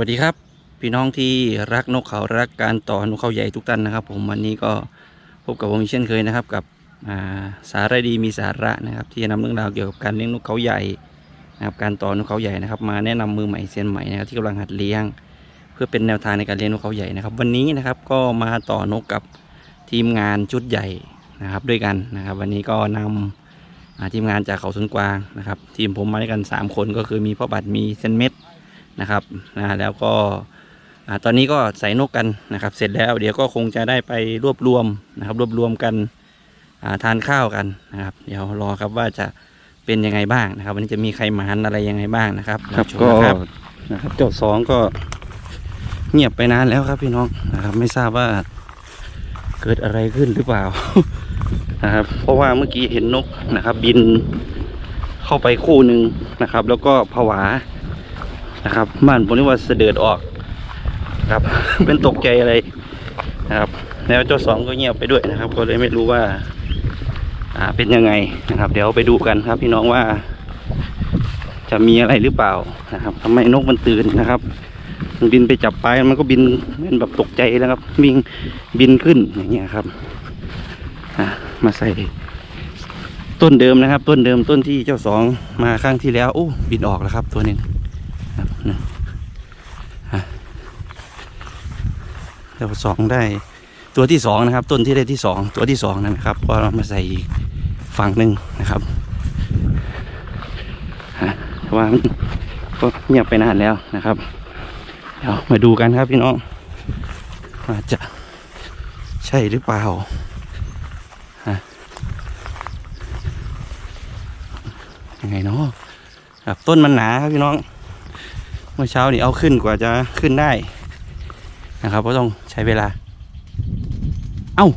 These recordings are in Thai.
วัสดีครับ พี่น้องที่รักนกเขารักการต่อนกเขาใหญ่ทุกท่านนะครับ ผมวันนี้ก็พบกับผมเช่นเคยนะครับ กับาสาระดีมีสาระนะครับ ที่จะนำเรื่องราวเกี่ยวกับการเลี้ยงนกเขาใหญ่นะครับการต่อนกเขาใหญ่นะครับ มาแนะนำมือใหม่เซียนใหม่นะครับที่กำลังหัดเลี้ยง เพื่อเป็นแนวทางในการเลี้ยงนกเขาใหญ่นะครับ วันนี้นะครับก็มาต่อนกกับทีมงานชุดใหญ่นะครับ ด้วยกันนะครับ วันนี้ก็นำอ่าทีมงานจากเขาสวนกวางนะครับ ทีมผมมาด้วยกัน 3 คนก็คือมีพ่อบัตรมีเซนเม็ด นะครับนะแล้วก็อ่าตอนนี้ก็ใส่นกกันนะครับ เสร็จแล้วเดี๋ยวก็คงจะได้ไปรวบรวมนะครับ รวบรวมกันอ่าทานข้าวกันนะครับ เดี๋ยวรอครับว่าจะเป็นยังไงบ้างนะครับ วันนี้จะมีใครหมานอะไรยังไงบ้างนะครับครับชมก็นะครับนะครับเจ้าสองก็เงียบไปนานแล้วครับพี่น้องนะครับ ไม่ทราบว่าเกิดอะไรขึ้นหรือเปล่านะครับ เพราะว่าเมื่อกี้เห็นนกนะครับ บินเข้าไปคู่หนึ่งนะครับ แล้วก็ผวา นะครับบ้านผมนี่ว่าเสด็จออกครับ เป็นตกใจอะไรนะครับ แล้วเจ้าสองก็เงียบไปด้วยนะครับ ก็เลยไม่รู้ว่า อ่าเป็นยังไงนะครับ เดี๋ยวไปดูกันครับ พี่น้องว่า จะมีอะไรหรือเปล่านะครับทำไมนกมันตื่นนะครับมันบินไปจับปลายมันก็บินเป็นแบบตกใจนะครับวิ่งบินขึ้นอย่างเงี้ยครับอมาใส่ต้นเดิมนะครับ ต้นเดิมต้นที่เจ้าสองมาข้งที่แล้วโอ้บินออกแล้วครับ ตัวหนึง นะฮะแล้วสองได้ตัวที่สองนะครับ ต้นที่ได้ที่สองตัวที่สองนั่นนะครับก็เรามาใส่อีกฝั่งหนึ่งนะครับว่ามก็เงียบไปนานแล้วนะครับเดี๋ยวมาดูกันครับพี่น้องว่าจะใช่หรือเปล่าฮะยังไงเนาะครับต้นมันหนาครับพี่น้อง เมื่อเช้านี่เอาขึ้นกว่าจะขึ้นได้นะครับก็ต้องใช้เวลา เอ้า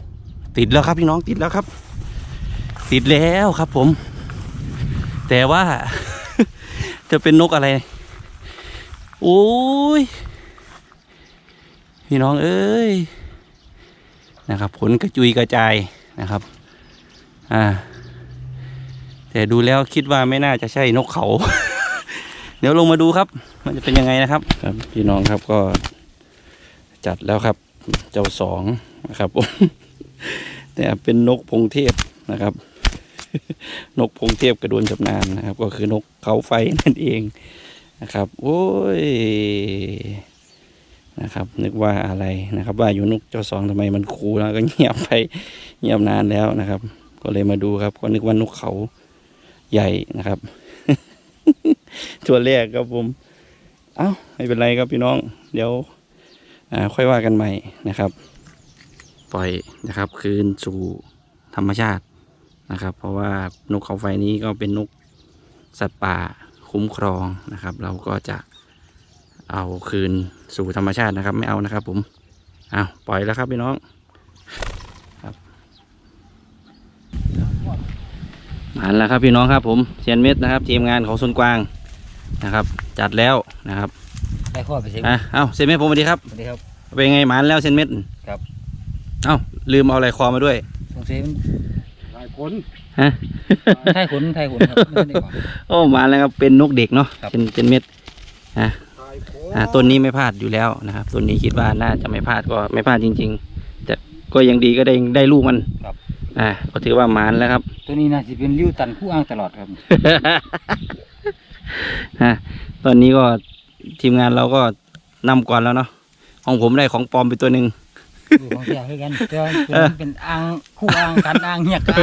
ติดแล้วครับพี่น้องติดแล้วครับ ติดแล้วครับผม แต่ว่า จะเป็นนกอะไร โอ้ย พี่น้องเอ้ยนะครับผลกระจุยกระจายนะครับ อ่า แต่ดูแล้วคิดว่าไม่น่าจะใช่นกเขา เดี๋ยวลงมาดูครับ มันจะเป็นยังไงนะครับ ครับ พี่น้องครับก็จัดแล้วครับ เจ้าสองนะครับแต่เป็นนกพงเทพนะครับ นกพงเทพกระดวนชำนาญนะครับ ก็คือนกเขาไฟนั่นเองนะครับ โอ้ยนะครับ นึกว่าอะไรนะครับ ว่าอยู่นกเจ้าสองทำไมมันคูแล้วก็เงียบไปเงียบนานแล้วนะครับ ก็เลยมาดูครับ ก็นึกว่านกเขาใหญ่นะครับ ตัวแรกครับผม เอ้าไม่เป็นไรครับพี่น้อง เดี๋ยวค่อยว่ากันใหม่นะครับ ปล่อยนะครับ คืนสู่ธรรมชาตินะครับ เพราะว่านกเขาไฟนี้ก็เป็นนกสัตว์ป่าคุ้มครองนะครับ เราก็จะเอาคืนสู่ธรรมชาตินะครับ ไม่เอานะครับ ผมเอาปล่อยแล้วครับพี่น้องครับมาแล้วครับพี่น้องครับผมเซียนเม็ดนะครับ ทีมงานของส่วนกวาง นะครับ จัดแล้วนะครับได้ข้อไปเช็คอะเอ้าเซียนเม็ดผมสวัสดีครับสวัสดีครับเป็นไงหมานแล้วเซียนเม็ดครับเอ้าลืมเอาอะไรคอมาด้วยสงสัยมันหลายคนฮะไทยขนไทยขนครับไม่ได้ก่อนโอ้มาแล้วครับเป็นนกเด็กเนาะครับเป็นเป็นเม็ดอะหลายคนอะต้นนี้ไม่พลาดอยู่แล้วนะครับต้นนี้คิดว่าน่าจะไม่พลาดก็ไม่พลาดจริง ๆ แต่ก็ยังดีก็ได้ได้ลูกมันครับอะก็ถือว่าหมานแล้วครับ ตัวนี้นะสิเป็นริ้วตันคู่อ้างตลอดครับ ฮะตอนนี้ก็ทีมงานเราก็นำก่อนแล้วเนาะของผมได้ของปลอมไปตัวหนึ่งดูของแท้คือกันแต่ว่าตัวนี้เป็นอ้างคู่อ้างกันอ้างเหียกอ้าง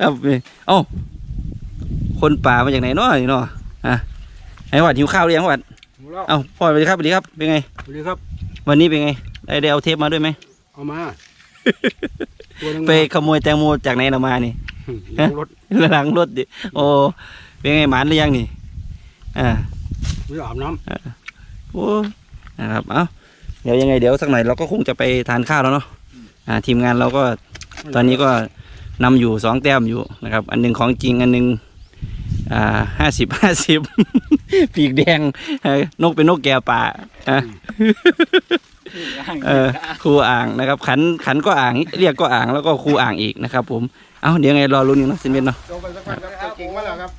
ครับนี่เอ้าคนป่ามาจากไหนเนาะนี่เนาะอะไอ้หวัดหิวข้าวหรือยังหวัดหมดแล้วเอ้าพ่อสวัสดีครับสวัสดีครับเป็นไงสวัสดีครับ วันนี้เป็นไงได้ได้เอาเทปมาด้วยไหมเอามาตัวหนึงไปขโมยแตงโมจากไหนเรามานี่ มาลงรถหลังรถดิโอ้เป็นไงหมานหรือยังนี่อ่าไม่อาบน้โอ้นะครับเอ้าเดี๋ยวยังไงเดี๋ยวสักหน่อยเราก็คงจะไปทานข้าวแล้วเนาะอ่า ทีมงานเราก็ำตอนนี้ก็นำอยู่สองแต้มอยู่นะครับ อันหนึงของจริงอันหนึงอ่าห้าสิบห้าสิบปีกแดงเอ่อนกเป็นนกแก่ป่าอะเออครูอ่างนะครับ ขันขันก็อ่างเรียกก็อ่างแล้วก็ครูอ่างอีกนะครับ ผม เอ้าเดี๋ยวไงรอรุ้นอยู่เนาะสินเม็ดเนาะลงไปสักพักครับตัวจริงมาแล้วครับ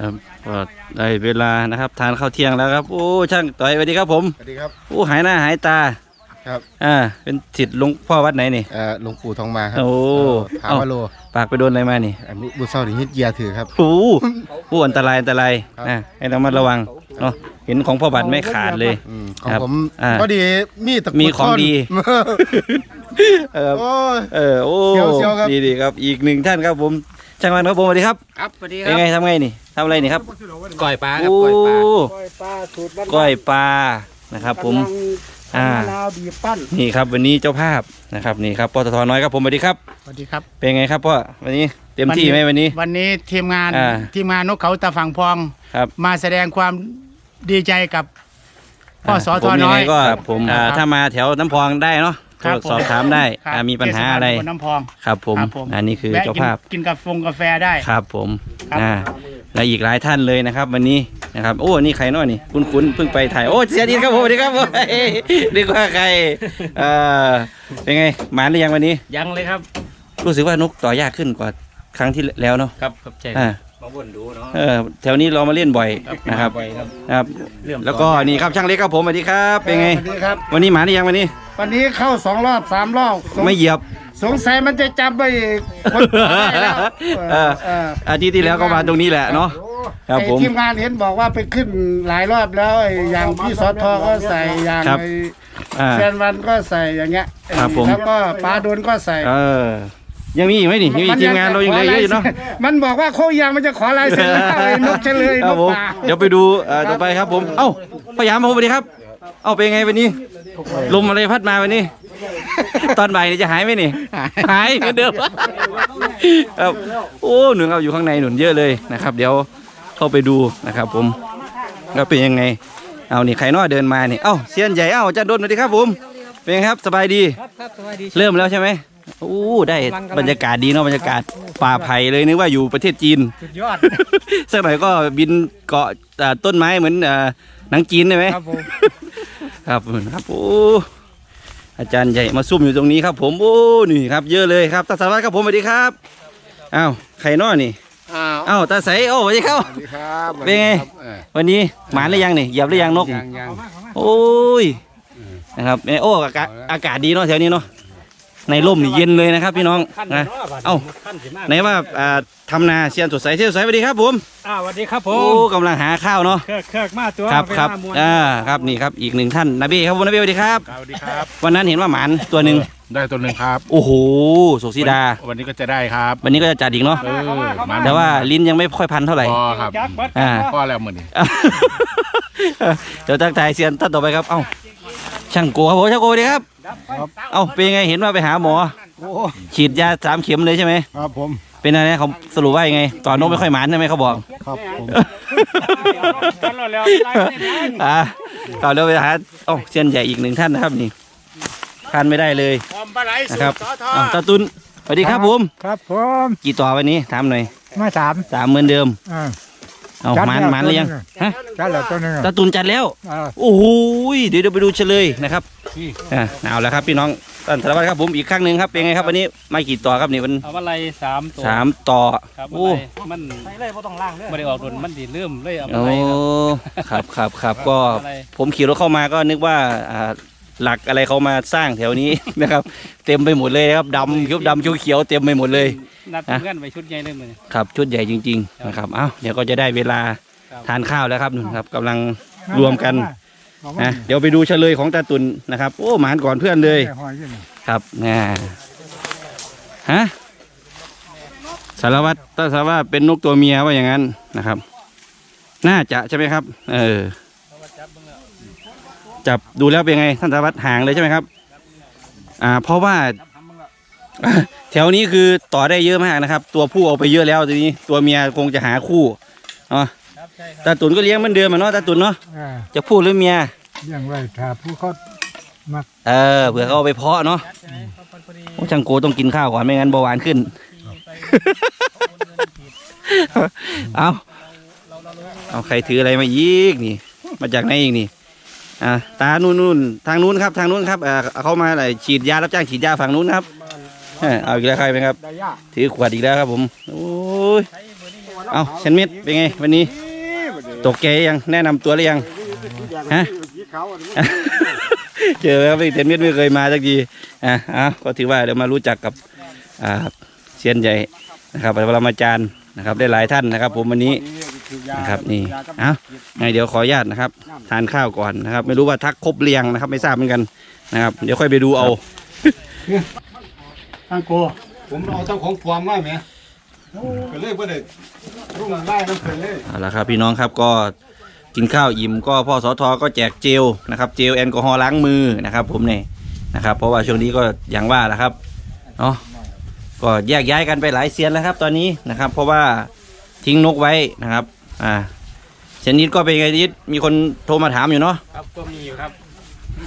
ครับก็ได้เวลานะครับ ทานข้าวเที่ยงแล้วครับ โอ้ช่างต่อยสวัสดีครับผมสวัสดีครับโอ้หายหน้าหายตาครับอ่าเป็นศิษย์หลวงพ่อวัดไหนนี่เอ่อหลวงปู่ทองมาครัโอ้เอ่อถามว่าโลปากไปโดนอะไรมานี่อันนี้บุญเศร้าถึงฮิตเยียถือครับโอ้โหอันตรายอันตรายครับนะให้ระมัดระวังเนาะเห็นของพ่อบัตรไม่ขาดเลยอืมของครับผมอ่าพอดีมีตะกรุดมีของต้นดี เออโอ้ย เออโอ้เซียวเซียวครับ ดีดีครับ อีกหนึ่งท่านครับผมช่างวันครับผมสวัสดีครับครับสวัสดีคเป็นรับไงทำไงนี่ทำอะไรนี่ครับก้อยปลาครับโอ้ก้อยปลาก้อยปลาสูตรบ้านๆก้อยปลานะครับ ผมกำลังอ่ามะนาวบีบปั้นนี่ครับวันนี้เจ้าภาพนะครับนี่ครับปตทน้อยครับผมสวัสดีครับ สวัสดีครับ เป็นไงครับพ่อวันนี้เต็มที่ไหมวันนี้ วันนี้ทีมงานอ่า ทีมงานนกเขาตาฝั่งพอง ครับมาแสดงความดีใจกับพ่อสอทผมน้งอไงยก็ผมอ่าครับถ้ามาแถวน้ำพองได้เนาะครับ ก็สอบถามได้ครับอ่ามีปัญหาอะไร เทศบลตำบลน้ำพอง ครับผม ครับผม อันนี้คือแวะเจ้ากินภาพ กินกาแฟกาแฟได้ ครับผมครับ อ่าและอีกหลายท่านเลยนะครับ วันนี้นะครับ โอ้ นี่ใครเน้อนี่ คุณคุณเพิ่งไปถ่าย โอ้เสียดีครับผมสวัสดีครับผมเฮ้ยนึกว่าใครเออเป็นไง หมานหรือยังวันนี้ ยังเลยครับรู้สึกว่านกต่อยากขึ้นกว่าครั้งที่แล้วเนาะ ครับครับใช่อ่า มาวนดูเนาะเออแถวนี้เรามาเล่นบ่อยนะครับไปครับนะครับ เรื่องแล้วก็นี่ครับช่างเล็กครับผมสวัสดีครับ เป็นไง สวัสดีครับ วันนี้หมาหรือยังวันนี้ วันนี้เข้าสองรอบสามรอบสงไม่เหยียบสงสัยมันจะจับไปคนได้แล้วเออเอออาทิตย์ที่แล้วก็มาตรงนี้แหละเนาะครับไอ้ผม ทีมงานเห็นบอกว่าไปขึ้นหลายรอบแล้วไอ้อย่างพี่สอทอก็ใส่อย่างครับ ไอ้อ่า แฟนวันก็ใส่อย่างเงี้ยครับผม แล้วก็ปลาโดนก็ใส่ เออ ยังมีอีกไหมนี่ยังมีทีมงานเรายังเหลือเยอะอยู่เนาะมันบอกว่าโคยางมันจะขอลายเซ็นแล้วไอ้นกเฉลยคนรับกผมป่าเดี๋ยวไปดูเอ่อต่อไปครับผม เอ้าพยายามมาสวัสดีครับ เอ้าเป็นไงวันนี้ ลมอะไรพัดมาวันนี้ ตอนบ่ายนี่จะหายไหมนี่หายเหมือนเดิมครับโอ้หนุนเอาอยู่ข้างในหนุนเยอะเลยนะครับ เดี๋ยวเข้าไปดูนะครับ ผมก็เป็นยังไง เอานี่ใครน้อเดินมานี่เอ้าเซียนใหญ่เอ้าอาจารย์โดนสวัสดีครับผมเป็นไงครับสบายดีครับครับสวัสดีเริ่มแล้วใช่ไหม โอ้ได้บรรยากาศดีเนาะบรรยากาศป่าไผ่เลยนึกว่าอยู่ประเทศจีน สุดยอด สักหน่อยก็บินเกาะอ่าต้นไม้เหมือนอ่าหนังจีนได้ไหม ครับผมครับครับโอ้อาจารย์ใหญ่มาซุ่มอยู่ตรงนี้ครับ ผมโอ้นี่ครับ เยอะเลยครับตาสวัสดิ์ครับผมสวัสดีครับอ้าวใครน้อนี่อ้าวอ้าวตาใสโอ้สวัสดีครับ สวัสดีครับเป็นไง เออวันนี้หมานหรือยังนี่เหยียบหรือยังนก ยังยัง โอ้ยนะครับเอ้ยโอ้อากาศอากาศดีเนาะแถวนี้เนาะ ในร่มนี่เย็นเลยนะครับ พี่น้องนะเอ้าขั้นสิมากไหนว่าอ่าทำนาเซียนสดใสเซียนสดใสสวัสดีครับผมอ่าสวัสดีครับผโอ้มกำลังหาข้าวเนาะเครือกเครือกมาตัวครับไปครับหน้ามวลอ่าครับนี่ครับอีกหนึ่งท่านนาเบ้ครับผมนาเบ้สวัสดีครับสวัสดีครับ วันนั้นเห็นว่าหมานตัวหนึ่งได้ตัวหนึ่งครับ โอ้โหสุกสีดา วันนี้ก็จะได้ครับ วันนี้ก็จะจัดอีกเนาะเออมาแต่ว่าลิ้นยังไม่ค่อยพันเท่าไหร่พอครับยักษ์เบิดอ่าพอแล้วเหมือนนี้เดี๋ยวทักทายเซียนท่านต่อไปครับเอ้า ช่างโกครับผมช่างโกสวัสดีครับ เอ้าเป็นยังไงเห็นว่าไปหาหมอฉีดยาสามเข็มเลยใช่ไหม ครับผม เป็นอะไรเขาสรุปว่ายังไงตอนนกไม่ค่อยหมานใช่ไหมเขาบอก ครับผมกันแล้วแล้วไล่ไม่ได้อ่าต่อเร็วไปหาเอ้าเซียนใหญ่อีกหนึ่งท่านนะครับนี่พลาดไม่ได้เลยพร้อมปลาไหลสูนะครับตรสอทอเอ้าตาตุนสวัสดีครับผม ครับผม กี่ต่อวันนี้ถามหน่อยมาสามสามเหมือนเดิมอ่า เอาจัดหมานแล้วหมานหรือยังตัวหนึ่งฮะจ้าเหลือตัวหนึงตาตุนจัดแล้ว อ่าโอ้โหเดี๋ยวเดี๋ยวไปดูเฉลยนะครับอ่าเอาแล้วครับพี่น้องท่านสารวัตรครับผมอีกครั้งหนึ่งครับเป็นไงครับวันนี้มากี่ต่อครับนี่มันเอาอะไรสามตัวสามต่อครับโอ้อะไรมันเลยบ่ต้องล่างเลยไม่ได้ออกโดนมันดีเริ่มเลยเอาโอ้อะไรครับครับครับครับก็ อะไรผมขี่รถเข้ามาก็นึกว่าอ่า หลักอะไรเขามาสร้างแถวนี้ นะครับ เต็มไปหมดเลยครับดำเขียวดำเขียวเขียวเต็มไปหมดเลย นัดฮะเพื่อนไปชุดใหญ่เลยมือ ครับชุดใหญ่จริง ๆ นะครับเอ้าเดี๋ยวก็จะได้เวลาครับทานข้าวแล้วครับนุ่นครับกำลังรวมกันนะเดี๋ยวไปดูเฉลยของตาตุนนะครับ โอ้หมานก่อนเพื่อนเลย ครับนะฮะสารวัตรต้นสารวัตรเป็นนกตัวเมียว่าอย่างนั้นนะครับ น่าจะใช่ไหมครับ เออ จับดูแล้วเป็นไงท่านสารวัตรห่างเลยใช่ไหมครับ อ่า เพราะว่า แถวนี้คือต่อได้เยอะมากนะครับ ตัวผู้เอาไปเยอะแล้วทีนี้ตัวเมียคงจะหาคู่เนาะตาตุนก็เลี้ยงเหมือนเดิมอะเนาะตาตุนเนาะอ่าจะพูดหรือเมีย เลี้ยงไว้ถ้าผู้เขาเออเผื่อเขาเอาไปเพาะเนาะโอ้ช่างโกต้องกินข้าวก่อนไม่งั้นเบาหวานขึ้น เอาเอาใครถืออะไรมาอีกนี่ มาจากไหนอีกนี่ อ่าตานู่นนู่นทางนู้นครับทางนู้นครับอ่าเขามาอะไรฉีดยารับจ้างฉีดยาฝั่งนู้นครับเออเอาอีกแล้วใครเป็นครับถือขวดอีกแล้วครับผมโอ้ยเอาเชนมิดเป็นไงวันนี้ ตกใจยังแนะนำตัวหรือยัง ฮะ เจอครับพี่เชนมิดไม่เคยมาสักทีอะเอาก็ถือว่าเดี๋ยวมารู้จักกับอ่าเซียนใหญ่นะครับปรมาจารย์นะครับได้หลายท่านนะครับ ผมวันนี้ นะครับนี่เอาไงเดี๋ยวขออนุญาตนะครับ ทานข้าวก่อนนะครับ ไม่รู้ว่าทักครบเรียงนะครับ ไม่ทราบเหมือนกันนะครับ เดี๋ยวค่อยไปดูเอาทางโกผมเอาเจ้าของฟอร์มมาไหมก็เลยบ่ได้รุ่งไล่น้ำเพิ่นเลยเอาละครับพี่น้องครับก็กินข้าวอิ่มก็พ่อสอทอก็แจกเจลนะครับ เจลแอลกอฮอล์ล้างมือนะครับ ผมเนี่ยนะครับ เพราะว่าช่วงนี้ก็อย่างว่าแหละครับเนาะก็แยกย้ายกันไปหลายเซียนแล้วครับ ตอนนี้นะครับ เพราะว่าทิ้งนกไว้นะครับ อ่าเชนนิดก็เป็นไงนิดมีคนโทรมาถามอยู่เนาะครับก็มีอยู่ครับ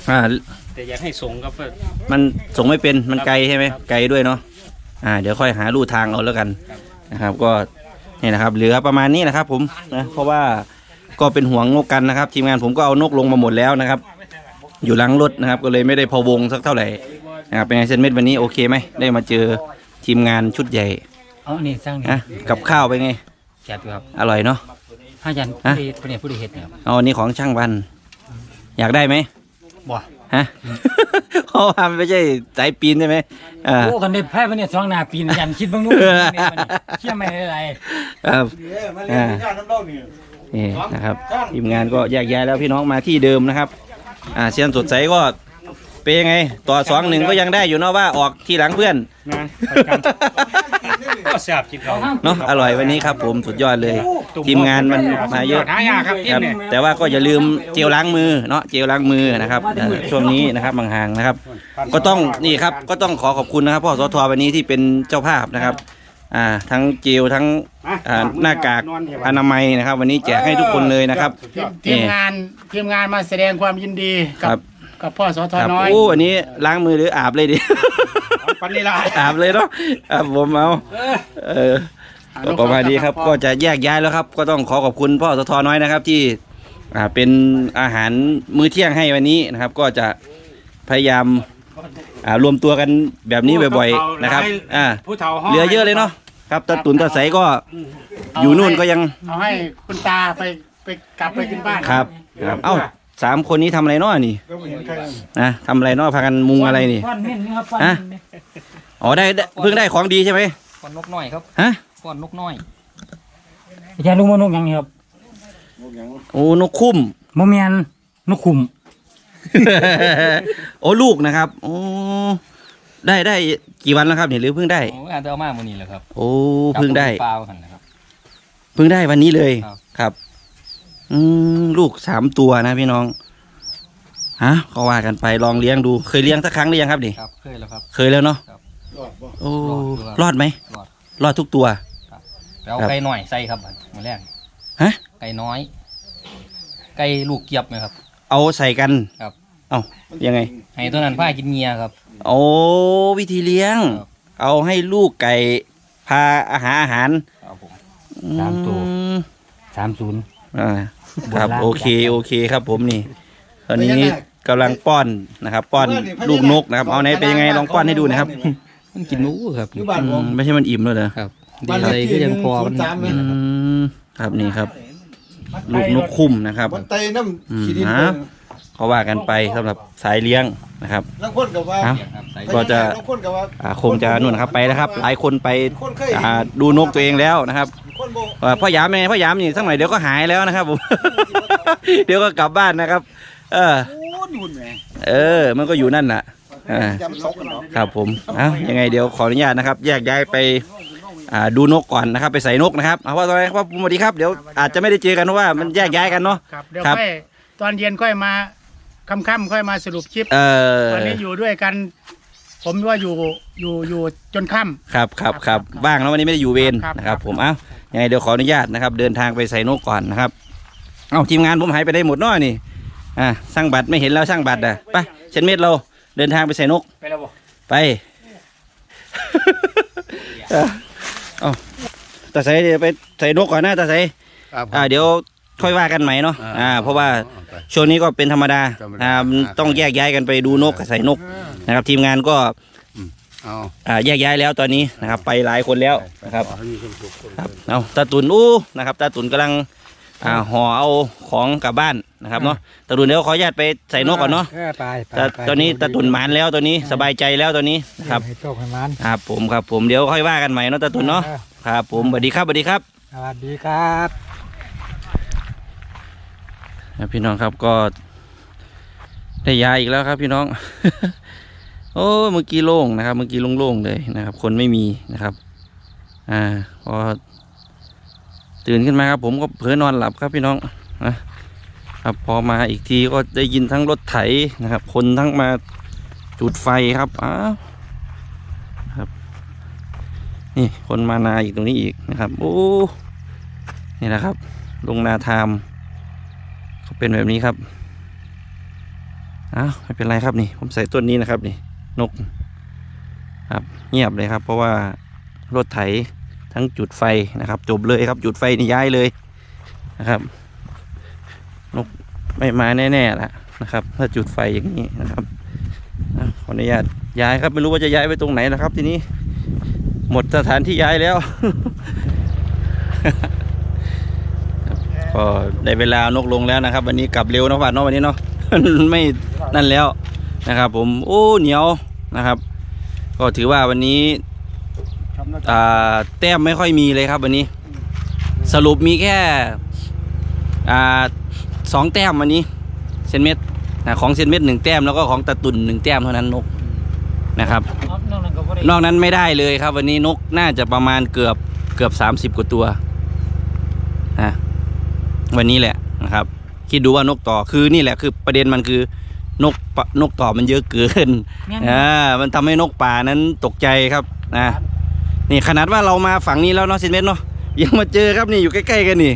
อ่า แต่อยากให้ส่งครับเพื่อน มันส่งไม่เป็นมันไกลใช่ไหมครับ ไกลด้วยเนาะอ่า เดี๋ยวค่อยหาลู่ทางเอาแล้วกันนะครับ ก็นี่นะครับ เหลือประมาณนี้นะครับ ผมนะเพราะว่าก็เป็นห่วงนกกันนะครับ ทีมงานผมก็เอานกลงมาหมดแล้วนะครับ อยู่หลังรถนะครับ ก็เลยไม่ได้พะวงสักเท่าไหร่นะครับเป็นไงเซนเม็ดวันนี้โอเคไหมได้มาเจอทีมงานชุดใหญ่เอานี่สร้างนี่นะกับข้าวไปนไงจัดอยู่ครับ อร่อยเนาะ ห้ายันฮะผู้ใดผู้ใดผู้ใดเฮ็ดเนี่ยครับเอาอันนี้ของช่างวัน อยากได้ไหมบ่ฮะ เพราะว่ามันไม่ใช่สายปีนใช่ไหมอ่า โอ้กันได้แพ้ไปเนี่ยสองหน้าปีนยันคิดเบ้างนู่นเชื่อไหมอะไรครับอ่านี่นะครับทีมงานก็แยกย้ายแล้วพี่น้องมาที่เดิมนะครับ อ่าเซียนสดใสก็ เป็นยังไง ต่อสองหนึ่งก็ยังได้อยู่เนาะว่าออกทีหลังเพื่อน งานไปกันก็แซ่บกินเขาเนาะอร่อยวันนี้ครับผมสุดยอดเลย ทีมงานมันมาเยอะหายากครับครับเนี่ยแต่ว่าก็อย่าลืมเจลล้างมือเนาะเจลล้างมือนะครับเอ่อช่วงนี้นะครับห่างๆนะครับ ก็ต้องนี่ครับก็ต้องขอขอบคุณนะครับพ่อสทวันนี้ที่เป็นเจ้าภาพนะครับอ่าทั้งเจลทั้งอ่าหน้ากากอนามัยนะครับ วันนี้แจกให้ทุกคนเลยนะครับ ทีมทีมงานทีมงานมาแสดงความยินดีครักับ กับพ่อสอทครับน้อยโอ้อันนี้ล้างมือหรืออาบเลยดิ ปันนี้ละอาบเลยเนาะอาบผมเอาเออก็ประมาณนี้ครับก็จะแยกย้ายแล้วครับ ก็ต้องขอขอบคุณพ่อสทน้อยนะครับ ที่อ่าเป็นอาหารมื้อเที่ยงให้วันนี้นะครับ ก็จะพยายามอ่ารวมตัวกันแบบนี้บ่อย ๆ นะครับอ่าผู้เฒ่าเหลือเยอะเลยเนาะครับตาตุนตาใสก็อยู่นู่นก็ยังเอาให้คุณตาไปไปกลับไปขึ้นบ้านครับครับเอ้า สามคนนี้ทำอะไรเนาะนี่นะทำอะไรเนาะพากันมุงอะไรนี่ ป้อนเม่นนะครับป้อนฮะอ๋อได้ได้เพิ่งได้ของดีใช่ไหมป้อนนกน้อยครับฮะป้อนนกน้อยอาจารย์ลุงมานกยังนี่ครับโอ้นกคุ้ม โมเมียนนกขุมโอ้ลูกนะครับโอ้ได้ได้กี่วันแล้วครับเนี่ยหรือเพิ่งได้โอ้อาจจะเอามาวันนี้แหละครับโอ้เพิ่งได้เปล่าหันนะครับ เพิ่งได้วันนี้เลยครับ ครับ อืมลูกสามตัวนะพี่น้องฮะก็ว่ากันไปลองเลี้ยงดู เคยเลี้ยงสักครั้งหรือยังครับนี่ครับเคยแล้วครับ เคยแล้วเนาะครับโอ้รอดครับรอดไหมรอดรอดทุกตัวแล้วครับไก่น้อยใส่ครับอันมาแรกฮะไก่น้อย ไก่ลูกเกียบไหมครับ เอาใส่กันครับ เอายังไง ให้ตัวนั้นพากินเงียครับโอ้วิธีเลี้ยงครับเอาให้ลูกไก่พาอาหารอาหารครับผมสามตัวอืมสามศูนย์อ่า ครับโบราณโอเคโอเคครับผมนี่ ตอนนี้กำลังป้อนนะครับ ป้อนลูกนกนะครับ เอาไหนเป็นยังไงลองป้อนให้ดูนะครับมันกินหมูครับอยู่บ้านผมอืมไม่ใช่มันอิ่มเลยเหรอครับบ้านเลขที่หนึ่งศูนย์สามเนี่ยอืมครับนี่ครับ ลูกนกคุ้มนะครับมันไตน้อืมำขี้ดินฮะเขาว่ากันไปสำหรับสายเลี้ยงนะครับลังคนกับว่าเอ้าครับก็จะลังคนกับว่าอ่าคงจะนู่นนะครับไปแล้วครับ หลายคนไปคนเคยอ่าดูนกตัวเองแล้วนะครับ คนโบว่าพ่อยามยังไงพ่อยามนี่สักหน่อยเดี๋ยวก็หายแล้วนะครับผม เดี๋ยวก็กลับบ้านนะครับ เออโอ้นุ่นแหมเออ มันก็อยู่นั่นน่ะอ่า จำซกกันเนาะครับผมเอ้ายังไงเดี๋ยวขออนุญาตนะครับ แยกย้ายไปอ่าดูนกก่อนนะครับ ไปใส่นกนะครับเอาว่าตอนนี้ครับสวัสดีครับ เดี๋ยวอาจจะไม่ได้เจอกันเพราะว่ามันแยกย้ายกันเนาะ ครับเดี๋ยวครับ ค่อยตอนเย็นค่อยมาค่ำๆค่อยมาสรุปคลิปเออวันนี้อยู่ด้วยกัน ผมว่าอยู่อยู่อยู่จนค่ำ ครับครับครับบ้างแล้ววันนี้ไม่ได้อยู่เวรครับนะครับครับผม เอ้า ยังไงเดี๋ยวขออนุญาตนะครับ เดินทางไปใส่นกก่อนนะครับ เอ้าทีมงานผมหายไปได้หมดเน้อนี่อ่าสร้างบัตรไม่เห็นแล้วสร้างบัตรอะไปเชนเม็ดเราเดินทางไปใส่นกไปแล้วบ่ไปเอ้าเอ้าตาใส่เดี๋ยวไปใส่นกก่อนนะตาใส่อ่าเดี๋ยวค่อยว่ากันใหม่เนาะอ่า เพราะว่าช่วงนี้ก็เป็นธรรมดาอ่ามันต้องแยกย้ายกันไปดูนกกับใส่นกนะครับ ทีมงานก็ เอาอ่าแยกย้ายแล้วตอนนี้นะครับ ไปหลายคนแล้วนะครับขอให้มีความสุขคนครับเอาตาตุนอู้นะครับตาตุนกำลังอ่าห่อเอาของกลับบ้านนะครับเนาะตาตุนเดี๋ยวขออนุญาตไปใส่นกก่อนเนาะเออไปไปตาไปตอนนี้ตาตุนหมานแล้วตอนนี้สบายใจแล้วตอนนี้นะครับให้โชคให้มันครับผมครับผมเดี๋ยวค่อยว่ากันใหม่เนาะตาตุนเนาะออครับผมสวัสดีครับสวัสดีครับ สวัสดีครับครับพี่น้องครับก็ได้ยาอีกแล้วครับพี่น้อง โอ้เมื่อกี้โล่งนะครับ เมื่อกี้โล่งๆเลยนะครับ คนไม่มีนะครับ อ่าพอตื่นขึ้นมาครับ ผมก็เผลอนอนหลับครับพี่น้องนะครับพอมาอีกทีก็ได้ยินทั้งรถไถนะครับ คนทั้งมาจุดไฟครับอ้าวครับ นี่คนมานาอีกตรงนี้อีกนะครับโอ้นี่แหละครับ ลงนาทามเขาเป็นแบบนี้ครับอ้าวไม่เป็นไรครับนี่ ผมใส่ต้นนี้นะครับนี่ นกครับเงียบเลยครับ เพราะว่ารถไถทั้งจุดไฟนะครับ จบเลยครับ จุดไฟนี่ย้ายเลยนะครับ นกไม่มาแน่ๆละนะครับ ถ้าจุดไฟอย่างนี้นะครับขออนุญาตย้ายครับไม่รู้ว่าจะย้ายไปตรงไหนแล้วครับ ทีนี้ หมดสถานที่ย้ายแล้วก็ได้เวลานกลงแล้วนะครับ วันนี้กลับเร็วนะวัดเนาะวันนี้เนาะไม่นั่นแล้ว นะครับ ผมโอ้เหนียวนะครับ ก็ถือว่าวันนี้อ่าแต้มไม่ค่อยมีเลยครับวันนี้ สรุปมีแค่อ่าสองแต้มวันนี้เซนเม็ดนะของเซนเม็ดหนึ่งแต้มแล้วก็ของตะตุ่นหนึ่งแต้มเท่านั้นนกนะครับเอานอกนั้นก็บ่ได้นอกนั้นไม่ได้เลยครับ วันนี้นกน่าจะประมาณเกือบเกือบสามสิบกว่าตัวนะวันนี้แหละนะครับ คิดดูว่านกต่อคือนี่แหละคือประเด็นมันคือ นกปะนกต่อมันเยอะเกินแม่นอ่ามันทำให้นกป่านั้นตกใจครับนะนี่ขนาดว่าเรามาฝั่งนี้แล้วเนาะซินเมตรเนาะยังมาเจอครับนี่อยู่ใกล้ๆกันนี่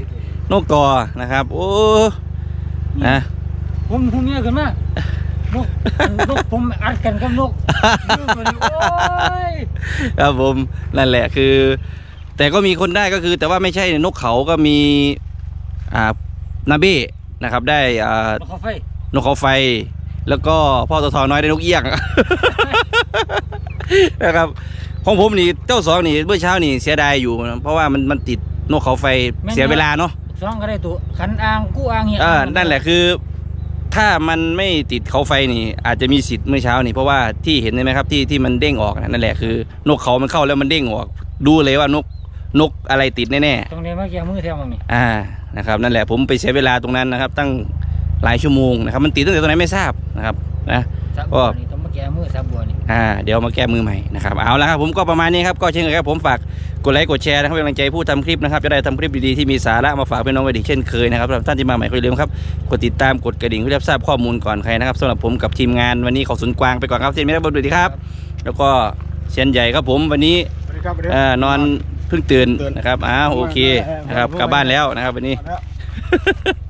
นกต่อนะครับ โอ้นะผมผมเนี่ยขึ้นมานกนกผมอัดกันกับนกยืนมาดิโอ้ยครับผมนั่นแหละคือ แต่ก็มีคนได้ก็คือ แต่ว่าไม่ใช่นกเขาก็มีอ่านาเบ้นะครับ ได้อ่านกเขาไฟนกเขาไฟ แล้วก็พ่อตทน้อยได้นกเอี้ยง นะครับของผมนี่เจ้าสองนี่เมื่อเช้านี่เสียดายอยู่นะเพราะว่ามันมันติดนกเขาไฟเสียเวลาเนาะสองก็ได้ตัวขันอ่างกู้อ่างเหี้ยเออนั่นแหละคือ ถ้ามันไม่ติดเขาไฟนี่ อาจจะมีสิทธิ์เมื่อเช้านี่เพราะว่าที่เห็นใช่ไหมครับที่ที่มันเด้งออกนะนั่นแหละคือนกเขามันเข้าแล้วมันเด้งออก ดูเลยว่านกนกอะไรติดแน่ตรงนี้มาเกี่ยวมือแถวมันนี่ๆอ่า นะครับ นั่นแหละผมไปเสียเวลาตรงนั้นนะครับ ตั้ง หลายชั่วโมงนะครับ มันติดตั้งแต่ตรงไหนไม่ทราบนะครับนะสับบัวนี่ต้องมาแก้มือสับบัวนี่อ่าเดี๋ยวมาแก้มือใหม่นะครับเอาละครับผมก็ประมาณนี้ครับก็เช่นเคยครับผมฝากกดไลค์กดแชร์นะครับเป็นกำลังใจผู้ทำคลิปนะครับจะได้ทำคลิปดีๆที่มีสาระมาฝากพี่น้องกันอีกเช่นเคยนะครับสำหรับท่านที่มาใหม่ก็อย่าลืมครับกดติดตามกดกระดิ่งเพื่อรับทราบข้อมูลก่อนใครนะครับสำหรับผมกับทีมงานวันนี้ขอสุนกวางไปก่อนครับเช่นไม่ได้บนดูดีครับ แล้วก็เช่นใหญ่ครับผมวันนี้สวัสดีครับสวัสดีเอ่อนอนเพิ่งตื่นตื่นนะครับอ้าวโอเคนะครับกลับบ้านแล้วนะครับวันนี้ครับ